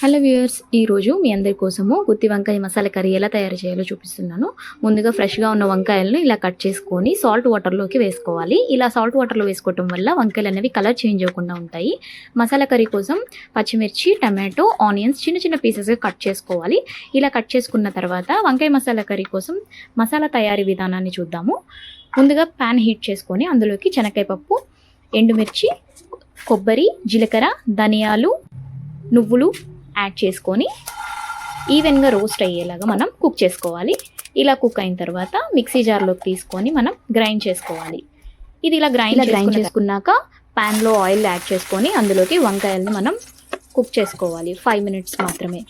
Hello viewers ఈరోజు మీ అందరి కోసము గుత్తి వంకాయ మసాలా కర్రీ ఎలా తయారు చేయాలో చూపిస్తున్నాను. ముందుగా ఫ్రెష్గా ఉన్న వంకాయలను ఇలా కట్ చేసుకొని సాల్ట్ వాటర్లోకి వేసుకోవాలి. ఇలా సాల్ట్ వాటర్లో వేసుకోవటం వల్ల వంకాయలు అనేవి కలర్ చేంజ్ అవ్వకుండా ఉంటాయి. మసాలా కర్రీ కోసం పచ్చిమిర్చి టమాటో ఆనియన్స్ చిన్న చిన్న పీసెస్గా కట్ చేసుకోవాలి. ఇలా కట్ చేసుకున్న తర్వాత వంకాయ మసాలా కర్రీ కోసం మసాలా తయారీ విధానాన్ని చూద్దాము. ముందుగా ప్యాన్ హీట్ చేసుకొని అందులోకి శనక్కాయ పప్పు ఎండుమిర్చి కొబ్బరి జీలకర్ర ధనియాలు నువ్వులు యాడ్ చేసుకొని ఈవెన్గా రోస్ట్ అయ్యేలాగా మనం కుక్ చేసుకోవాలి. ఇలా కుక్ అయిన తర్వాత మిక్సీ జార్లోకి తీసుకొని మనం గ్రైండ్ చేసుకోవాలి. ఇది ఇలా గ్రైండ్ గ్రైండ్ చేసుకున్నాక ప్యాన్లో ఆయిల్ యాడ్ చేసుకొని అందులోకి వంకాయల్ని మనం కుక్ చేసుకోవాలి. ఫైవ్ మినిట్స్ మాత్రమే.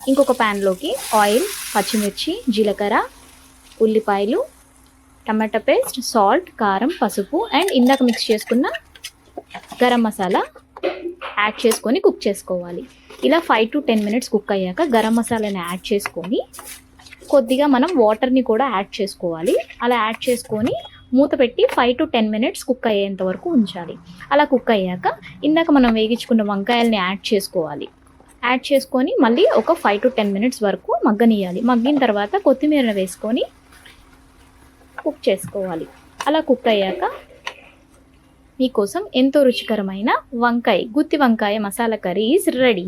ఇంకొక ప్యాన్లోకి ఆయిల్ పచ్చిమిర్చి జీలకర్ర ఉల్లిపాయలు టమాటా పేస్ట్ సాల్ట్ కారం పసుపు అండ్ ఇందాక మిక్స్ చేసుకున్న గరం మసాలా యాడ్ చేసుకొని కుక్ చేసుకోవాలి. ఇలా five to ten minutes cook అయ్యాక గరం మసాలాని యాడ్ చేసుకొని కొద్దిగా మనం వాటర్ని కూడా యాడ్ చేసుకోవాలి. అలా యాడ్ చేసుకొని మూత పెట్టి five to ten minutes cook అయ్యేంత వరకు ఉంచాలి. అలా కుక్ అయ్యాక ఇందాక మనం వేగించుకున్న వంకాయల్ని యాడ్ చేసుకోవాలి. యాడ్ చేసుకొని మళ్ళీ ఒక ఫైవ్ టు టెన్ మినిట్స్ వరకు మగ్గనియాలి మగ్గిన తర్వాత కొత్తిమీర వేసుకొని కుక్ చేసుకోవాలి. అలా కుక్ అయ్యాక మీకోసం ఎంతో రుచికరమైన వంకాయ గుత్తి వంకాయ మసాలా కర్రీ ఈజ్ రెడీ.